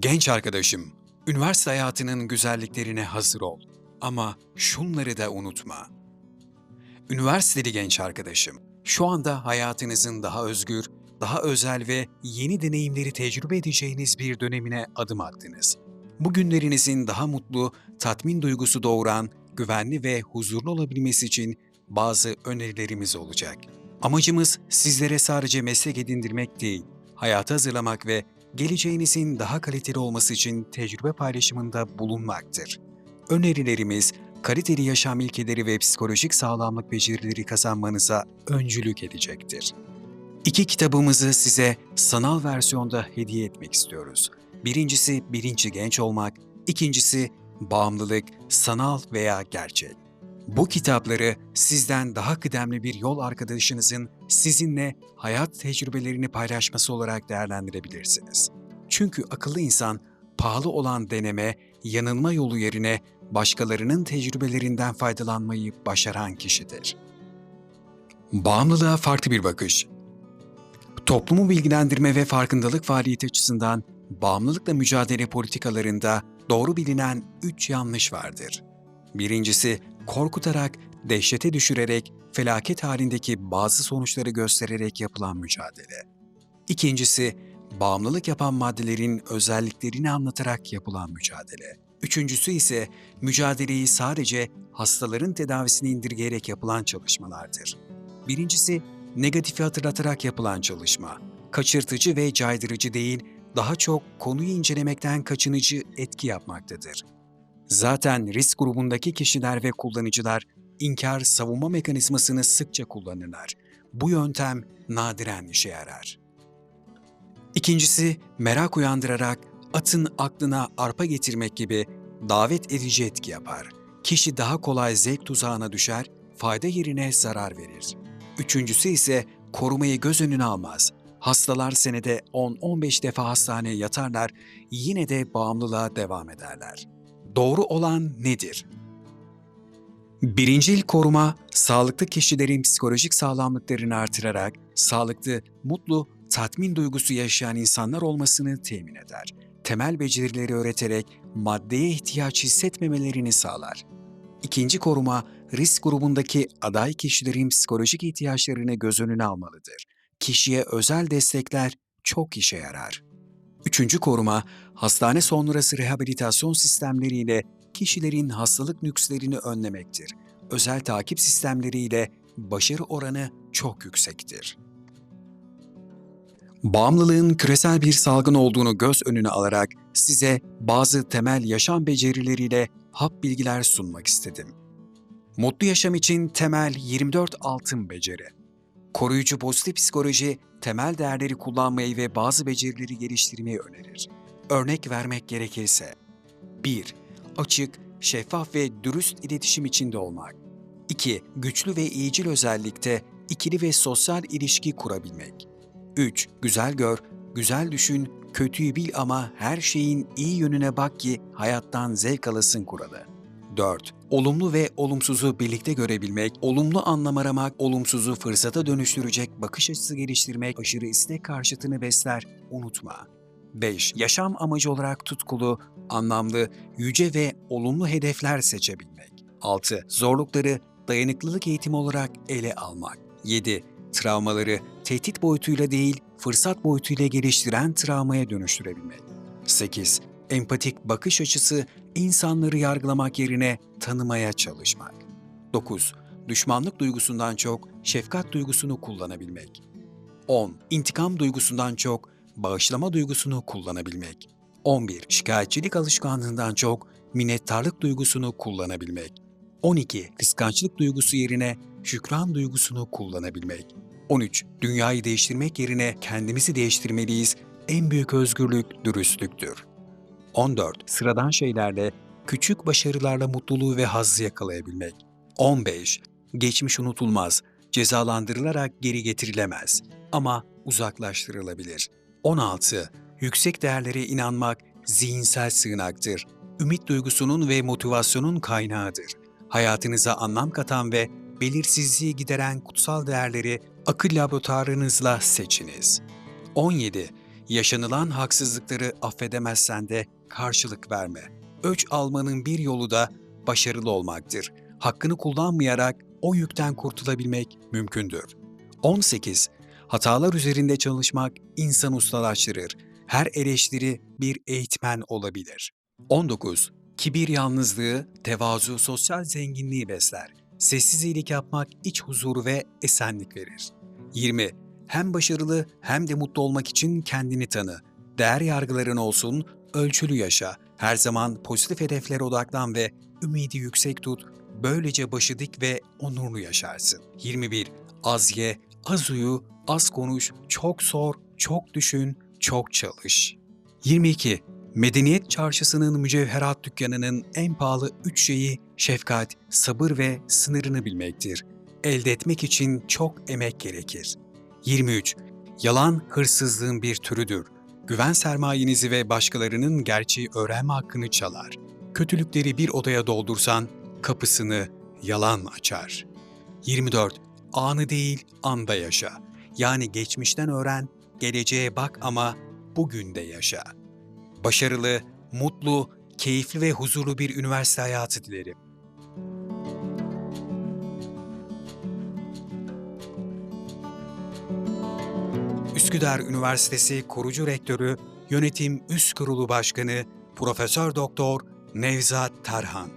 Genç arkadaşım, üniversite hayatının güzelliklerine hazır ol. Ama şunları da unutma. Üniversiteli genç arkadaşım, şu anda hayatınızın daha özgür, daha özel ve yeni deneyimleri tecrübe edeceğiniz bir dönemine adım attınız. Bu günlerinizin daha mutlu, tatmin duygusu doğuran, güvenli ve huzurlu olabilmesi için bazı önerilerimiz olacak. Amacımız sizlere sadece meslek edindirmek değil, hayata hazırlamak ve geleceğinizin daha kaliteli olması için tecrübe paylaşımında bulunmaktır. Önerilerimiz, kaliteli yaşam ilkeleri ve psikolojik sağlamlık becerileri kazanmanıza öncülük edecektir. İki kitabımızı size sanal versiyonda hediye etmek istiyoruz. Birincisi bilinçli genç olmak, ikincisi bağımlılık, sanal veya gerçek. Bu kitapları sizden daha kıdemli bir yol arkadaşınızın sizinle hayat tecrübelerini paylaşması olarak değerlendirebilirsiniz. Çünkü akıllı insan pahalı olan deneme, yanılma yolu yerine başkalarının tecrübelerinden faydalanmayı başaran kişidir. Bağımlılığa farklı bir bakış. Toplumu bilgilendirme ve farkındalık faaliyeti açısından bağımlılıkla mücadele politikalarında doğru bilinen üç yanlış vardır. Birincisi, korkutarak, dehşete düşürerek, felaket halindeki bazı sonuçları göstererek yapılan mücadele. İkincisi, bağımlılık yapan maddelerin özelliklerini anlatarak yapılan mücadele. Üçüncüsü ise mücadeleyi sadece hastaların tedavisini indirgeyerek yapılan çalışmalardır. Birincisi, negatifi hatırlatarak yapılan çalışma. Kaçırtıcı ve caydırıcı değil, daha çok konuyu incelemekten kaçınıcı etki yapmaktadır. Zaten risk grubundaki kişiler ve kullanıcılar inkar savunma mekanizmasını sıkça kullanırlar. Bu yöntem nadiren işe yarar. İkincisi, merak uyandırarak atın aklına arpa getirmek gibi davet edici etki yapar. Kişi daha kolay zevk tuzağına düşer, fayda yerine zarar verir. Üçüncüsü ise korumayı göz önüne almaz. Hastalar senede 10-15 defa hastaneye yatarlar, yine de bağımlılığa devam ederler. Doğru olan nedir? Birincil koruma, sağlıklı kişilerin psikolojik sağlamlıklarını artırarak sağlıklı, mutlu, tatmin duygusu yaşayan insanlar olmasını temin eder. Temel becerileri öğreterek maddeye ihtiyaç hissetmemelerini sağlar. İkinci koruma, risk grubundaki aday kişilerin psikolojik ihtiyaçlarını göz önüne almalıdır. Kişiye özel destekler çok işe yarar. Üçüncü koruma, hastane sonrası rehabilitasyon sistemleriyle kişilerin hastalık nükslerini önlemektir. Özel takip sistemleriyle başarı oranı çok yüksektir. Bağımlılığın küresel bir salgın olduğunu göz önüne alarak size bazı temel yaşam becerileriyle hap bilgiler sunmak istedim. Mutlu yaşam için temel 24 altın beceri. Koruyucu pozitif psikoloji temel değerleri kullanmayı ve bazı becerileri geliştirmeyi önerir. Örnek vermek gerekirse 1. Açık, şeffaf ve dürüst iletişim içinde olmak. 2. Güçlü ve iyicil özellikte ikili ve sosyal ilişki kurabilmek. 3. Güzel gör, güzel düşün, kötüyü bil ama her şeyin iyi yönüne bak ki hayattan zevk alasın kuralı. 4. Olumlu ve olumsuzu birlikte görebilmek, olumlu anlam aramak, olumsuzu fırsata dönüştürecek bakış açısı geliştirmek, aşırı istek karşıtını besler, unutma. 5. Yaşam amacı olarak tutkulu, anlamlı, yüce ve olumlu hedefler seçebilmek. 6. Zorlukları dayanıklılık eğitimi olarak ele almak. 7. Travmaları tehdit boyutuyla değil, fırsat boyutuyla geliştiren travmaya dönüştürebilmek. 8. Empatik bakış açısı insanları yargılamak yerine tanımaya çalışmak. 9. Düşmanlık duygusundan çok şefkat duygusunu kullanabilmek. 10. İntikam duygusundan çok bağışlama duygusunu kullanabilmek. 11. Şikayetçilik alışkanlığından çok minnettarlık duygusunu kullanabilmek. 12. Kıskançlık duygusu yerine şükran duygusunu kullanabilmek. 13. Dünyayı değiştirmek yerine kendimizi değiştirmeliyiz. En büyük özgürlük dürüstlüktür. 14. Sıradan şeylerle, küçük başarılarla mutluluğu ve hazzı yakalayabilmek. 15. Geçmiş unutulmaz, cezalandırılarak geri getirilemez ama uzaklaştırılabilir. 16. Yüksek değerlere inanmak zihinsel sığınaktır. Ümit duygusunun ve motivasyonun kaynağıdır. Hayatınıza anlam katan ve belirsizliği gideren kutsal değerleri akıl laboratuvarınızla seçiniz. 17. Yaşanılan haksızlıkları affedemezsen de karşılık verme. Öç almanın bir yolu da başarılı olmaktır. Hakkını kullanmayarak o yükten kurtulabilmek mümkündür. 18. Hatalar üzerinde çalışmak insan ustalaştırır. Her eleştiri bir eğitmen olabilir. 19. Kibir yalnızlığı, tevazu sosyal zenginliği besler. Sessiz iyilik yapmak iç huzuru ve esenlik verir. 20. Hem başarılı hem de mutlu olmak için kendini tanı. Değer yargıların olsun, ölçülü yaşa. Her zaman pozitif hedeflere odaklan ve ümidi yüksek tut. Böylece başı dik ve onurlu yaşarsın. 21. Az ye, az uyu, az konuş, çok sor, çok düşün, çok çalış. 22. Medeniyet çarşısının mücevherat dükkanının en pahalı üç şeyi şefkat, sabır ve sınırını bilmektir. Elde etmek için çok emek gerekir. 23. Yalan hırsızlığın bir türüdür. Güven sermayenizi ve başkalarının gerçeği öğrenme hakkını çalar. Kötülükleri bir odaya doldursan kapısını yalan açar. 24. Anı değil, anda yaşa. Yani geçmişten öğren, geleceğe bak ama bugün de yaşa. Başarılı, mutlu, keyifli ve huzurlu bir üniversite hayatı dilerim. Üsküdar Üniversitesi Kurucu Rektörü, Yönetim Üst Kurulu Başkanı Profesör Doktor Nevzat Tarhan